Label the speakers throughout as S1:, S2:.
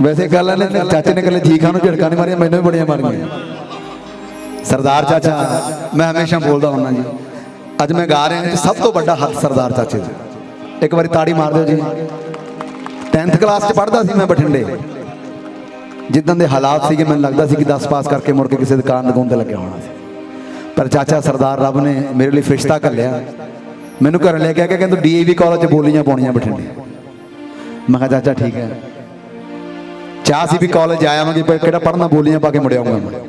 S1: ਵੈਸੇ ਗੱਲ ਹੈ ਚਾਚੇ ਨੇ ਕੱਲੇ ਜੀ ਖਾਨ ਨੂੰ ਝੜਕਾਂ ਨਹੀਂ ਮਾਰੀਆਂ, ਮੈਨੂੰ ਵੀ ਬੜੀਆਂ ਮਾਰੀਆਂ। ਸਰਦਾਰ ਚਾਚਾ, ਮੈਂ ਹਮੇਸ਼ਾ ਬੋਲਦਾ ਹੁੰਦਾ ਜੀ। ਅੱਜ ਮੈਂ ਗਾ ਰਿਹਾ ਜੀ, ਸਭ ਤੋਂ ਵੱਡਾ ਹੱਥ ਸਰਦਾਰ ਚਾਚੇ ਦਾ। ਇੱਕ ਵਾਰੀ ਤਾੜੀ ਮਾਰ ਦਿਓ ਜੀ। 10th ਕਲਾਸ 'ਚ ਪੜ੍ਹਦਾ ਸੀ ਮੈਂ ਬਠਿੰਡੇ। ਜਿੱਦਾਂ ਦੇ ਹਾਲਾਤ ਸੀਗੇ, ਮੈਨੂੰ ਲੱਗਦਾ ਸੀ ਕਿ 10 ਪਾਸ ਕਰਕੇ ਮੁੜ ਕੇ ਕਿਸੇ ਦੁਕਾਨ ਦੁਕਾਨ ਤੇ ਲੱਗਿਆ ਹੋਣਾ ਸੀ। ਪਰ ਚਾਚਾ, ਸਰਦਾਰ ਰੱਬ ਨੇ ਮੇਰੇ ਲਈ ਫਰਿਸ਼ਤਾ ਘੱਲਿਆ। ਮੈਨੂੰ ਘਰ ਲੈ ਕੇ ਆ ਕੇ ਕਹਿੰਦਾ ਡੀਏਵੀ ਕਾਲਜ 'ਚ ਬੋਲੀਆਂ ਪਾਉਣੀਆਂ ਬਠਿੰਡੇ। ਮੈਂ ਕਿਹਾ, ਚਾਚਾ ਠੀਕ ਹੈ। ਚਾਹ ਸੀ ਵੀ ਕਾਲਜ ਆਇਆ ਮੈਂ ਕਿ ਕਿਹੜਾ ਪੜ੍ਹਨਾ ਬੋਲੀਆਂ ਪਾ ਕੇ ਮੁੜ ਆਊਂਗਾ ਮੈਂ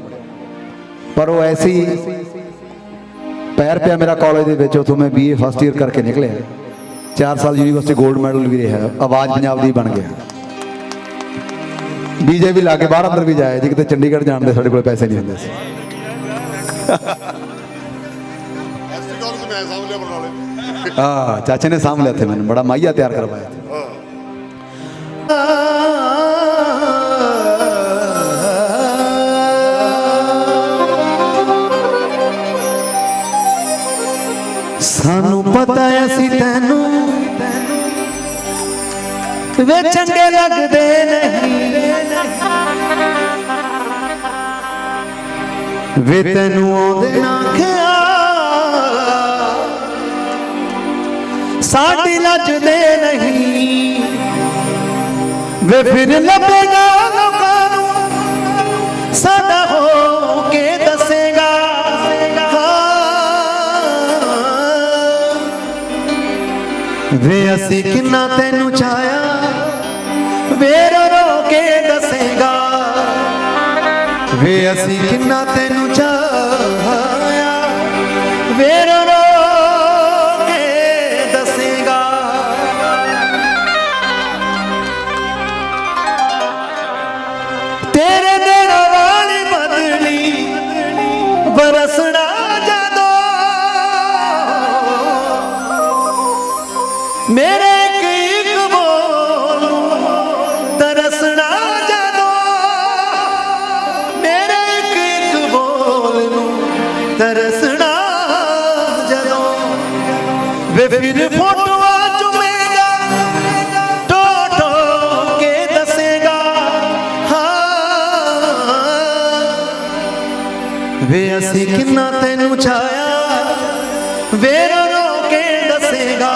S1: ਪਰ ਉਹ ਐਸੀ ਪੈਰ ਪਿਆ ਮੇਰਾ ਕਾਲਜ ਦੇ ਵਿੱਚ ਉਥੋਂ ਮੈਂ ਬੀਏ ਫਸਟ ਈਅਰ ਕਰਕੇ ਨਿਕਲਿਆ। 4 ਸਾਲ ਯੂਨੀਵਰਸਿਟੀ 골ਡ ਮੈਡਲ ਵੀ ਰਿਹਾ ਆਵਾਜ਼ ਪੰਜਾਬ ਦੀ ਬਣ ਗਿਆ। ਬੀਜੇ ਵੀ ਲਾ ਕੇ ਬਾਹਰ ਅੰਦਰ ਵੀ ਜਾਇਆ ਜੀ ਕਿਤੇ ਚੰਡੀਗੜ੍ਹ ਜਾਣ ਦੇ ਸਾਡੇ ਕੋਲ ਪੈਸੇ ਨਹੀਂ ਹੁੰਦੇ ਸੀ।
S2: ਸਾਹਮਣੇ
S1: ਹਾਂ ਚਾਚੇ ਨੇ ਲਿਆ ਤੇ ਮੈਨੂੰ ਬੜਾ ਮਾਈਆ ਤਿਆਰ ਕਰਵਾਇਆ।
S3: ਸਾਨੂੰ ਪਤਾ ਅਸੀਂ ਤੈਨੂੰ ਵੇ ਚੰਗੇ ਲੱਗਦੇ ਨਹੀਂ। ਵੇ ਤੈਨੂੰ ਆਉਂਦੇ ਨਾ ਖਿਆਲ ਸਾਡੀ ਲੱਜਦੇ ਨਹੀਂ। ਵੇ ਫਿਰ ਲੱਭੇਗਾ ਵੇ ਅਸੀਂ ਕਿੰਨਾ ਤੈਨੂੰ ਚਾਇਆ ਵੇ ਰੋ ਕੇ ਦੱਸੇਗਾ। ਵੇ ਅਸੀਂ ਕਿੰਨਾ ਤੈਨੂੰ ਤਰਸਣਾ ਜਦੋਂ ਵੇ ਫਿਰ ਫੋਟੋਆਂ ਚੁਮੇਗਾ ਟੋ ਟੋ ਕੇ ਦੱਸੇਗਾ ਹਾਂ। ਵੇ ਅਸੀਂ ਕਿੰਨਾ ਤੈਨੂੰ ਚਾਇਆ ਵੇ ਰੋ ਰੋ ਕੇ ਦੱਸੇਗਾ।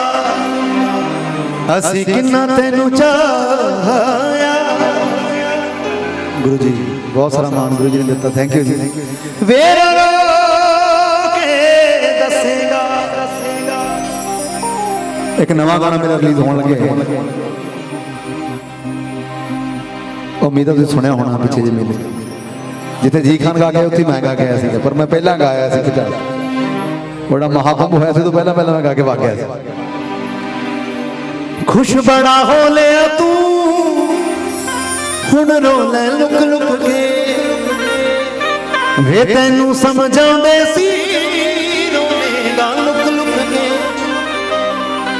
S3: ਅਸੀਂ ਕਿੰਨਾ ਤੈਨੂੰ ਚਾਹਿਆ
S1: ਗੁਰੂ ਜੀ ਬਹੁਤ ਸਾਰਾ ਮਾਣ ਗੁਰੂ ਜੀ ਨੇ ਦਿੱਤਾ। ਥੈਂਕ ਯੂ ਜੀ।
S3: ਵੇ
S1: ਇੱਕ ਨਵਾਂ ਗਾਣਾ ਮੇਰਾ ਰਿਲੀਜ਼ ਹੋਣ ਲੱਗਿਆ ਹੈ। ਉਮੀਦ ਹੈ ਤੁਸੀਂ ਸੁਣਿਆ ਹੋਣਾ ਪਿੱਛੇ ਜੇ ਮੇਲੇ। ਜਿੱਥੇ ਜੀ ਖਾਨ ਗਾ ਕੇ ਉੱਥੇ ਮੈਂ ਗਾ ਗਿਆ ਆਇਆ ਸੀਗਾ। ਪਰ ਮੈਂ ਪਹਿਲਾਂ ਗਾਇਆ ਸੀ ਕਿਤਾ। ਬੜਾ ਮਹਾਕੁੰਭ ਹੋਇਆ ਸੀ ਤੋਂ ਪਹਿਲਾਂ ਪਹਿਲਾਂ ਮੈਂ ਗਾ ਕੇ ਵਾਗਿਆ ਸੀ।
S3: ਖੁਸ਼ ਬੜਾ ਹੋ ਲਿਆ ਤੂੰ। ਹੁਣ ਰੋ ਲੈ ਲੁਕ ਲੁਕ ਕੇ। ਵੇ ਤੈਨੂੰ ਸਮਝਾਉਂਦੇ ਸੀ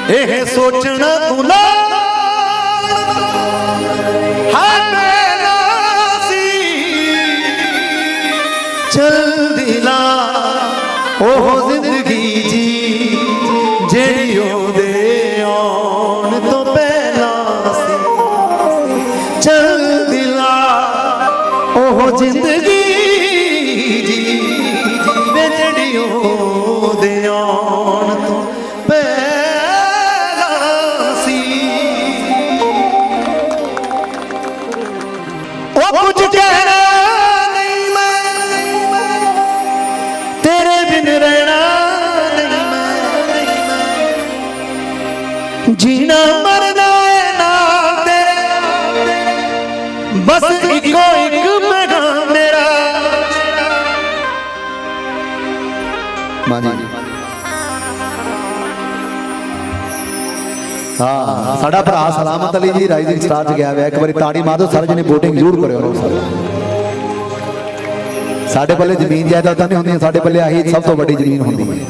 S3: ਇਹ ਸੋਚਣਾ ਤੂੰ ਨਾ। ਮੇਰਾ ਸੀ ਚਲ ਦਿਲਾ ਉਹ ਜ਼ਿੰਦਗੀ ਜੀ।
S1: ਹਾਂ, ਸਾਡਾ ਭਰਾ ਸਲਾਮਤ ਅਲੀ ਜੀ ਰਾਈਜ਼ਿੰਗ ਸਟਾਰ ਚ ਗਿਆ ਹੋਇਆ, ਇੱਕ ਵਾਰੀ ਤਾੜੀ ਮਾਰ ਦਿਓ ਸਾਰੇ ਜਣੇ VOTING ਜ਼ਰੂਰ ਕਰਿਓ ਰੋ ਸਾਡੇ ਪੱਲੇ ਜ਼ਮੀਨ ਜਾਇਦਾਦਾਂ ਨਹੀਂ ਹੁੰਦੀਆਂ, ਸਾਡੇ ਪੱਲੇ ਆਹੀ ਸਭ ਤੋਂ ਵੱਡੀ ਜ਼ਮੀਨ ਹੁੰਦੀ ਹੈ।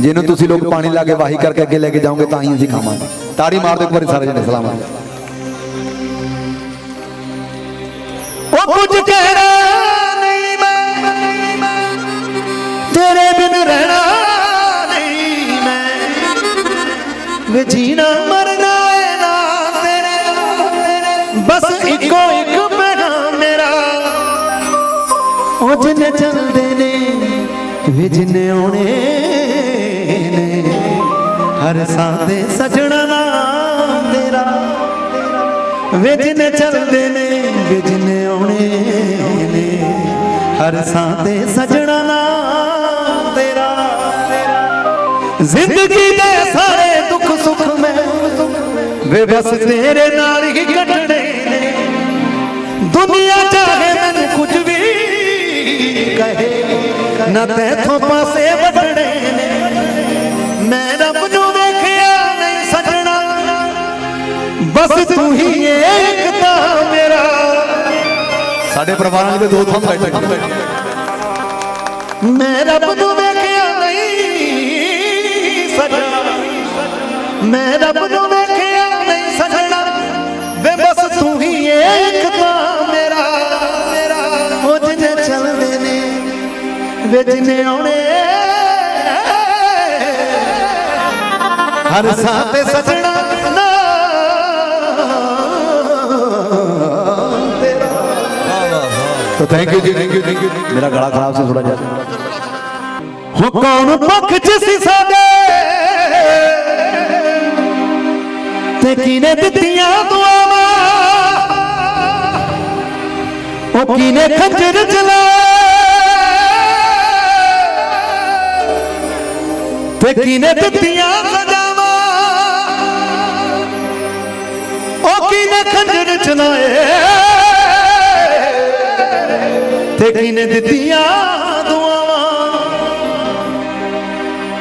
S1: ਜਿਹਨੂੰ ਤੁਸੀਂ ਲੋਕ ਪਾਣੀ ਲਾ ਕੇ ਵਾਹੀ ਕਰਕੇ ਅੱਗੇ ਲੈ ਕੇ ਜਾਓਗੇ, ਤਾਂ ਹੀ ਅਸੀਂ ਖਾਵਾਂਗੇ। ਤਾੜੀ ਮਾਰ ਦਿਓ, ਇੱਕ ਵਾਰੀ ਸਾਰੇ ਜਣੇ ਸਲਾਮਤ।
S3: ਉਹ ਕੁਝ ਕਹਿਣਾ ਨਹੀਂ ਮੈਂ, ਤੇਰੇ ਬਿਨ ਰਹਿਣਾ ਨਹੀਂ ਮੈਂ। ਵੇ ਜੀਣਾ ਜਿੰਨੇ ਆਉਣੇ ਨੇ, ਹਰ ਸਾਹ ਤੇ ਸਜਣਾ ਨਾਮ ਤੇਰਾ। ਵੇ ਜਿੰਨੇ ਚੱਲਦੇ ਨੇ, ਵੇ ਜਿੰਨੇ ਆਉਣੇ ਨੇ, ਹਰ ਸਾਹ ਤੇ ਸਜਣਾ ਨਾਮ ਤੇਰਾ। ਜ਼ਿੰਦਗੀ ਦੇ ਸਾਰੇ ਦੁੱਖ ਸੁੱਖ ਮੈਂ ਵੇ ਬਸ ਤੇਰੇ ਨਾਲ ਹੀ ਨਾ ਤੈਥੋਂ ਪਾਸੇ ਵੱਟਣੇ ਨੇ। ਮੈਂ ਰੱਬ ਨੂੰ ਵੇਖਿਆ ਨਹੀਂ ਸਜਣਾ। ਬਸ ਤੂੰ ਹੀ ਏਕ ਤਾਂ ਮੇਰਾ।
S1: ਸਾਡੇ ਪਰਿਵਾਰਾਂ ਦੇ ਦੋ ਥੰਮ ਬੈਠੇ
S3: ਮੈਂ ਰੱਬ ਨੂੰ ਵੇਖਿਆ ਨਹੀਂ ਸਜਣਾ। ਮੈਂ ਰੱਬ ਨੂੰ ਵੇਖਿਆ ਨਹੀਂ ਸਜਣਾ। ਵੇ ਬਸ ਤੂੰ ਹੀ ਏਕ ਵੇ ਜਿਹਨੇ ਆਉਣੇ। ਹਰ ਸਾਹ ਤੇ ਸਜਣਾ ਨਾ
S1: ਤਾਂ ਥੈਂਕ ਯੂ ਜੀ ਥੈਂਕ ਯੂ ਥੈਂਕ ਯੂ ਮੇਰਾ ਗਲਾ ਖਰਾਬ ਸੀ ਥੋੜਾ ਜਿਹਾ।
S3: ਹੋ ਕੌਣ ਪੱਖ ਚ ਸੀ ਸਾਡੇ। ਤੇ ਕਿਨੇ ਦਿੱਤੀਆਂ ਦੁਆਵਾਂ? ਉਹ ਕਿਨੇ ਖੰਜਰ ਚਲਾਏ ਤੇ ਕਿਨੇ ਦਿੱਤੀਆਂ ਸਜਾਵਾਂ? ਉਹ ਕਿਨੇ ਖੰਜਰ ਚਲਾਏ ਤੇ ਕਿਨੇ ਦਿੱਤੀਆਂ ਦੁਆਵਾਂ?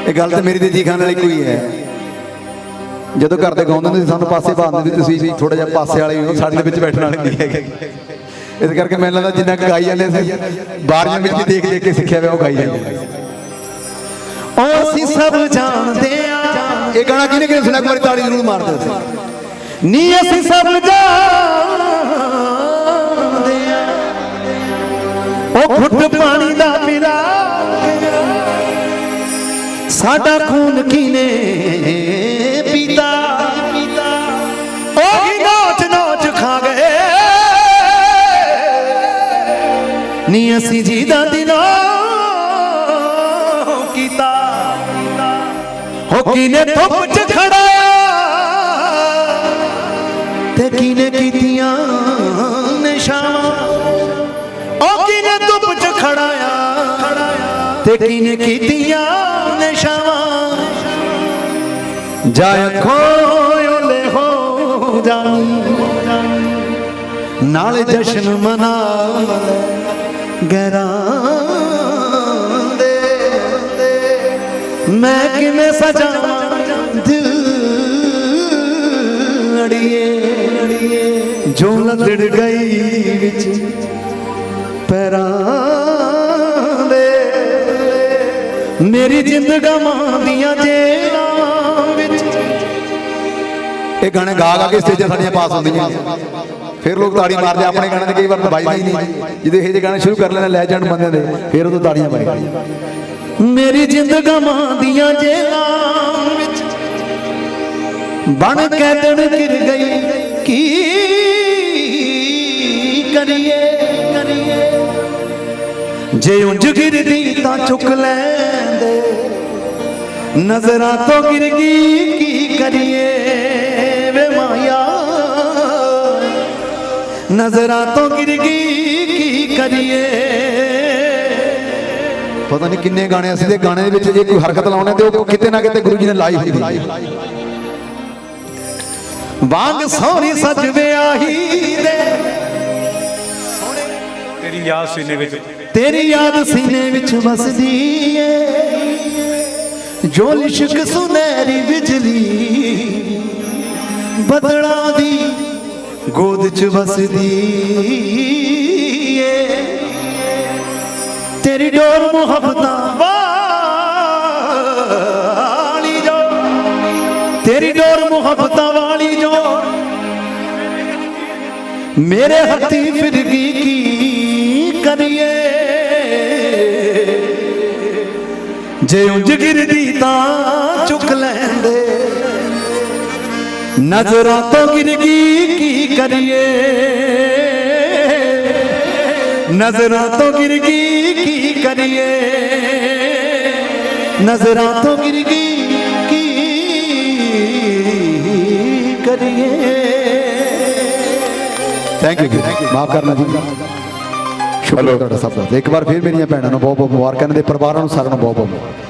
S1: ਇਹ ਗੱਲ ਤਾਂ ਮੇਰੀ ਤੇ ਜੀ ਖਾਨ ਵਾਲੀ ਕੋਈ ਹੈ। ਜਦੋਂ ਘਰ ਦੇ ਗਾਉਂਦੇ ਹੁੰਦੇ ਸੀ ਸਾਨੂੰ ਪਾਸੇ ਬਾਂਦੇ ਸੀ ਤੁਸੀਂ ਵੀ ਥੋੜਾ ਜਿਹਾ ਪਾਸੇ ਵਾਲੇ ਹੋ ਸਾਡੇ ਦੇ ਵਿੱਚ ਬੈਠਣ ਵਾਲੇ ਨਹੀਂ ਹੈਗੇ। ਇਸ ਕਰਕੇ ਮੈਨੂੰ ਲੱਗਦਾ ਜਿੰਨਾ ਕੁ ਗਾਈ ਜਾਂਦੇ ਸੀ ਬਾਰੀਆਂ ਵਿੱਚ ਵੀ ਦੇਖ ਦੇਖ ਕੇ ਸਿੱਖਿਆ ਹੋਇਆ ਉਹ ਗਾਈ ਜਾਂਦੇ
S3: ਅਸੀਂ ਸਭ ਜਾਣਦੇ ਆ
S1: ਇਹ ਗਾਣਾ ਕਿਹਨੇ ਕਿਹਨੇ ਸੁਣਿਆ? ਇੱਕ ਵਾਰੀ ਤਾੜੀ ਜ਼ਰੂਰ ਮਾਰ ਦਿਓ ਤੁਸੀਂ।
S3: ਨੀ ਅਸੀਂ ਸਭ ਜਾਣਦੇ ਆ ਉਹ ਘੁੱਟ ਪਾਣੀ ਦਾ ਪਿਲਾ ਸਾਡਾ ਖੂਨ ਕੀਨੇ ਪੀਤਾ? ਉਹ ਹੀ ਨੋਚ ਨੋਚ ਖਾ ਗਏ। ਨੀ ਅਸੀਂ ਜੀ ਹੋ ਕੀਨੇ ਧੁੱਪ ਚ ਖੜਾਇਆ ਤੇ ਕੀਨੇ ਕੀਤੀਆਂ ਨਿਸ਼ਾਵਾਂ ਉਹ ਕੀਨੇ ਧੁੱਪ ਚ ਖੜਾਇਆ ਤੇ ਕੀਨੇ ਕੀਤੀਆਂ ਨਿਸ਼ਾਵਾਂ ਜਾ ਅੱਖੋਂ ਓਲੇ ਹੋ ਜਾਣੀ ਨਾਲ ਜਸ਼ਨ ਮਨਾ ਗਰਾਂ ਮੈਂ ਕਿਵੇਂ ਸਜਾਵਾਂ ਦਿਲ ਅੜੀਏ? ਜੋ ਲਦੜ ਗਈ ਵਿੱਚ ਪੈਰਾਂ ਦੇ। ਮੇਰੀ ਜ਼ਿੰਦਗਾਂ ਦੀਆਂ ਜੇਲਾਂ ਵਿੱਚ।
S1: ਇਹ ਗਾਣੇ ਗਾ ਗਾ ਕੇ ਸਟੇਜਾਂ ਸਾਡੀਆਂ ਪਾਸ ਹੁੰਦੀਆਂ ਫਿਰ ਲੋਕ ਤਾੜੀ ਮਾਰਦੇ ਆਪਣੇ ਗਾਣੇ ਤੇ ਕਈ ਵਾਰ ਤਾਂ ਵੱਜਦੇ ਹੀ ਨਹੀਂ ਜਦੋਂ ਇਹ ਜਿਹੇ ਗਾਣੇ ਸ਼ੁਰੂ ਕਰ ਲੈਂਦੇ, ਲੈ ਜਾਣ ਬੰਦਿਆਂ ਦੇ, ਫਿਰ ਉਦੋਂ ਤਾੜੀਆਂ ਮਾਰੀ
S3: ਮੇਰੀ ਜ਼ਿੰਦਗਾਂ ਦੀਆਂ ਜੇਲਾਂ ਵਿੱਚ ਬਣ ਕੇ ਦਿਨ ਗਿਰ ਗਈ। ਕੀ ਕਰੀਏ ਕਰੀਏ? ਜੇ ਉਂਝ ਗਿਰਦੀ ਤਾਂ ਚੁੱਕ ਲੈਂਦੇ। ਨਜ਼ਰਾਂ ਤੋਂ ਗਿਰ ਗਈ, ਕੀ ਕਰੀਏ? ਵੇ ਮਾਇਆ। ਨਜ਼ਰਾਂ ਤੋਂ ਗਿਰ ਗਈ, ਕੀ ਕਰੀਏ?
S1: ਪਤਾ ਨਹੀਂ ਕਿੰਨੇ ਗਾਣੇ ਅਸੀਂ ਦੇ ਗਾਣੇ ਦੇ ਵਿੱਚ ਜੇ ਕੋਈ ਹਰਕਤ ਲਾਉਣੇ ਤੇ ਉਹ ਕਿਤੇ ਨਾ ਕਿਤੇ ਗੁਰੂ ਜੀ ਨੇ ਲਾਈ ਹੁੰਦੀ
S3: ਵਾਂਗ ਸੋਹਣੀ ਸਜ ਵਿਆਹੀ ਦੇ।
S4: ਤੇਰੀ ਯਾਦ ਸੀਨੇ ਵਿੱਚ।
S3: ਤੇਰੀ ਯਾਦ ਸੀਨੇ ਵਿੱਚ ਵਸਦੀ ਏ। ਜੋ ਲਿਸ਼ਕ ਸੁਨਹਿਰੀ ਬਿਜਲੀ ਬਦਲਾਂ ਦੀ ਗੋਦ ਚ ਵਸਦੀ ਤੇਰੀ ਡੋਰ ਮੁਹੱਬਤਾਂ। ਵਾਲੀ ਜੋ। ਤੇਰੀ ਡੋਰ ਮੁਹੱਬਤਾਂ ਵਾਲੀ ਜੋ। ਮੇਰੇ ਹੱਥੀ ਫਿਰ ਗਈ ਕੀ ਕਰੀਏ? ਜੇ ਉਂਝ ਗਿਰਦੀ ਤਾਂ ਚੁੱਕ ਲੈਂਦੇ। ਨਜ਼ਰਾਂ ਤੋਂ ਗਿਰ ਗਈ ਕੀ ਕਰੀਏ? ਨਜ਼ਰਾਂ ਤੋਂ ਗਿਰ ਗਈ ਕੀ ਕਰੀਏ? ਨਜ਼ਰਾਂ ਤੋਂ ਗਿਰ ਗਈ ਕੀ ਕਰੀਏ?
S1: ਥੈਂਕ ਯੂ ਮਾਫ ਕਰਨਾ ਜੀ। ਸ਼ੁਕਰ ਤੁਹਾਡਾ ਸਭ ਦਾ। ਇੱਕ ਵਾਰ ਫਿਰ ਮੇਰੀਆਂ ਭੈਣਾਂ ਨੂੰ ਬਹੁਤ ਬਹੁਤ ਮੁਬਾਰਕਾਂ ਦੇ ਪਰਿਵਾਰਾਂ ਨੂੰ ਸਾਰਿਆਂ ਨੂੰ ਬਹੁਤ ਬਹੁਤ ਮੁਬਾਰਕਾਂ।